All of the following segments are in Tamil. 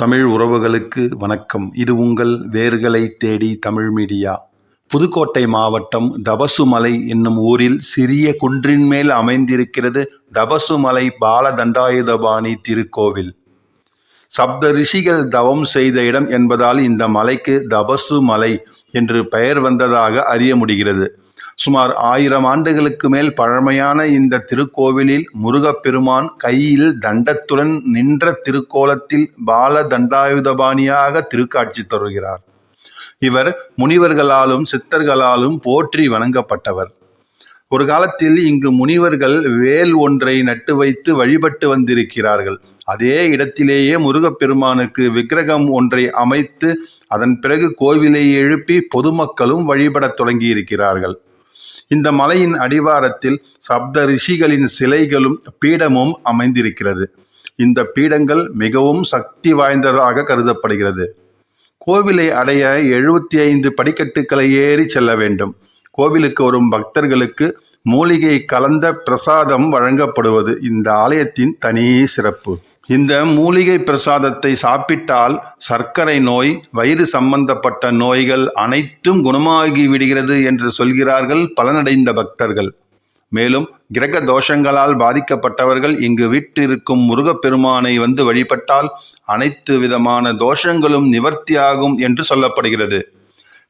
தமிழ் உறவுகளுக்கு வணக்கம். இது உங்கள் வேர்களை தேடி தமிழ் மீடியா. புதுக்கோட்டை மாவட்டம் தபசுமலை என்னும் ஊரில் சிறிய குன்றின் மேல் அமைந்திருக்கிறது தபசுமலை பாலதண்டாயுதபாணி திருக்கோவில். சப்த ரிஷிகள் தவம் செய்த இடம் என்பதால் இந்த மலைக்கு தபசுமலை என்று பெயர் வந்ததாக அறிய முடிகிறது. சுமார் ஆயிரம் ஆண்டுகளுக்கு மேல் பழமையான இந்த திருக்கோவிலில் முருகப்பெருமான் கையில் தண்டத்துடன் நின்ற திருக்கோலத்தில் பால தண்டாயுதபாணியாக திருக்காட்சி தருகிறார். இவர் முனிவர்களாலும் சித்தர்களாலும் போற்றி வணங்கப்பட்டவர். ஒரு காலத்தில் இங்கு முனிவர்கள் வேல் ஒன்றை நட்டு வைத்து வழிபட்டு வந்திருக்கிறார்கள். அதே இடத்திலேயே முருகப்பெருமானுக்கு விக்கிரகம் ஒன்றை அமைத்து அதன் பிறகு கோவிலை எழுப்பி பொதுமக்களும் வழிபடத் தொடங்கியிருக்கிறார்கள். இந்த மலையின் அடிவாரத்தில் சப்த ரிஷிகளின் சிலைகளும் பீடமும் அமைந்திருக்கிறது. இந்த பீடங்கள் மிகவும் சக்தி வாய்ந்ததாக கருதப்படுகிறது. கோவிலை அடைய எழுபத்தி ஐந்து படிக்கட்டுக்களை ஏறி செல்ல வேண்டும். கோவிலுக்கு வரும் பக்தர்களுக்கு மூலிகை கலந்த பிரசாதம் வழங்கப்படுவது இந்த ஆலயத்தின் தனி சிறப்பு. இந்த மூலிகை பிரசாதத்தை சாப்பிட்டால் சர்க்கரை நோய் வயிறு சம்பந்தப்பட்ட நோய்கள் அனைத்தும் குணமாகி விடுகிறது என்று சொல்கிறார்கள் பலனடைந்த பக்தர்கள். மேலும் கிரக தோஷங்களால் பாதிக்கப்பட்டவர்கள் இங்கு வீட்டிருக்கும் முருகப்பெருமானை வந்து வழிபட்டால் அனைத்து விதமான தோஷங்களும் நிவர்த்தியாகும் என்று சொல்லப்படுகிறது.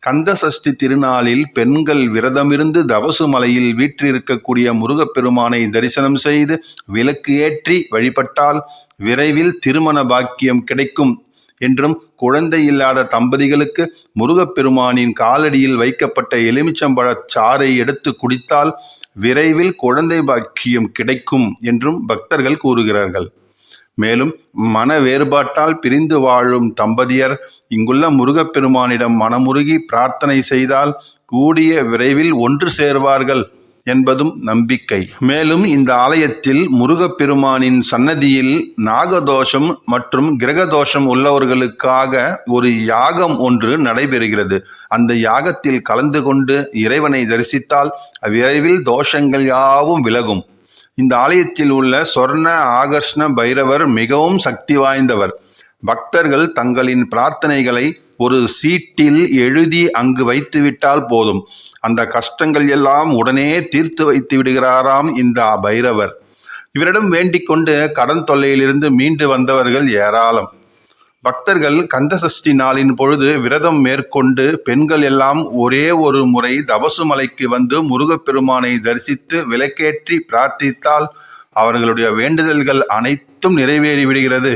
கந்த சஷ்டி திருநாளில் பெண்கள் விரதமிருந்து தவசு மலையில் வீற்றிருக்கக்கூடிய முருகப்பெருமானை தரிசனம் செய்து விளக்கு ஏற்றி வழிபட்டால் விரைவில் திருமண பாக்கியம் கிடைக்கும் என்றும் குழந்தை இல்லாத தம்பதிகளுக்கு முருகப்பெருமானின் காலடியில் வைக்கப்பட்ட எலுமிச்சம்பழச் சாறை எடுத்து குடித்தால் விரைவில் குழந்தை பாக்கியம் கிடைக்கும் என்றும் பக்தர்கள் கூறுகிறார்கள். மேலும் மன வேறுபாட்டால் பிரிந்து வாழும் தம்பதியர் இங்குள்ள முருகப்பெருமானிடம் மனமுருகி பிரார்த்தனை செய்தால் கூடிய விரைவில் ஒன்று சேர்வார்கள் என்பதும் நம்பிக்கை. மேலும் இந்த ஆலயத்தில் முருகப்பெருமானின் சன்னதியில் நாகதோஷம் மற்றும் கிரகதோஷம் உள்ளவர்களுக்காக ஒரு யாகம் ஒன்று நடைபெறுகிறது. அந்த யாகத்தில் கலந்து கொண்டு இறைவனை தரிசித்தால் விரைவில் தோஷங்கள் யாவும் விலகும். இந்த ஆலயத்தில் உள்ள சொர்ண ஆகர்ஷ்ண பைரவர் மிகவும் சக்தி வாய்ந்தவர். பக்தர்கள் தங்களின் பிரார்த்தனைகளை ஒரு சீட்டில் எழுதி அங்கு வைத்துவிட்டால் போதும். அந்த கஷ்டங்கள் எல்லாம் உடனே தீர்த்து வைத்து விடுகிறாராம் இந்த பைரவர். இவரிடம் வேண்டிக் கொண்டு கடன் தொல்லையிலிருந்து மீண்டு வந்தவர்கள் ஏராளம். பக்தர்கள் கந்தசஷ்டி நாளின் பொழுது விரதம் மேற்கொண்டு பெண்கள் எல்லாம் ஒரே ஒரு முறை தபசு மலைக்கு வந்து முருகப்பெருமானை தரிசித்து விளக்கேற்றி பிரார்த்தித்தால் அவர்களுடைய வேண்டுதல்கள் அனைத்தும் நிறைவேறி விடுகிறது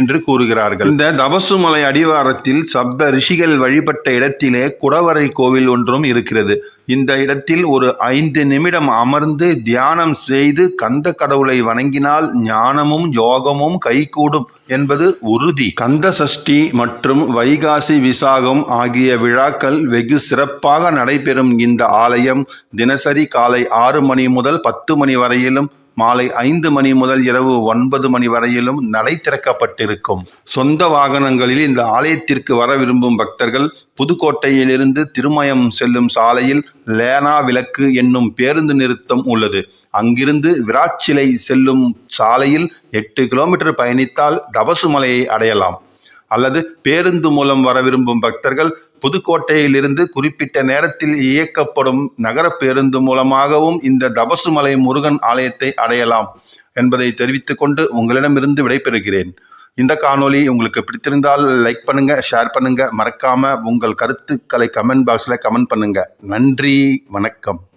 என்று கூறுகிறார்கள். இந்த தபசுமலை அடிவாரத்தில் சப்த ரிஷிகள் வழிபட்ட இடத்திலே குடவரை கோவில் ஒன்றும் இருக்கிறது. இந்த இடத்தில் ஒரு ஐந்து நிமிடம் அமர்ந்து தியானம் செய்து கந்த கடவுளை வணங்கினால் ஞானமும் யோகமும் கைகூடும் என்பது உறுதி. கந்த சஷ்டி மற்றும் வைகாசி விசாகம் ஆகிய விழாக்கள் வெகு சிறப்பாக நடைபெறும் இந்த ஆலயம். தினசரி காலை ஆறு மணி முதல் பத்து மணி வரையிலும் மாலை ஐந்து மணி முதல் இரவு ஒன்பது மணி வரையிலும் நடை திறக்கப்பட்டிருக்கும். சொந்த வாகனங்களில் இந்த ஆலயத்திற்கு வர விரும்பும் பக்தர்கள் புதுக்கோட்டையிலிருந்து திருமயம் செல்லும் சாலையில் லேனா விளக்கு என்னும் பேருந்து நிறுத்தம் உள்ளது. அங்கிருந்து விராச்சிலை செல்லும் சாலையில் எட்டு கிலோமீட்டர் பயணித்தால் தபசு மலையை அடையலாம். அல்லது பேருந்து மூலம் வர விரும்பும் பக்தர்கள் புதுக்கோட்டையிலிருந்து குறிப்பிட்ட நேரத்தில் இயக்கப்படும் நகர பேருந்து மூலமாகவும் இந்த தபசுமலை முருகன் ஆலயத்தை அடையலாம் என்பதை தெரிவித்துக் கொண்டு உங்களிடமிருந்து விடைபெறுகிறேன். இந்த காணொளி உங்களுக்கு பிடித்திருந்தால் லைக் பண்ணுங்க ஷேர் பண்ணுங்க. மறக்காம உங்கள் கருத்துக்களை கமெண்ட் பாக்ஸில் கமெண்ட் பண்ணுங்க. நன்றி வணக்கம்.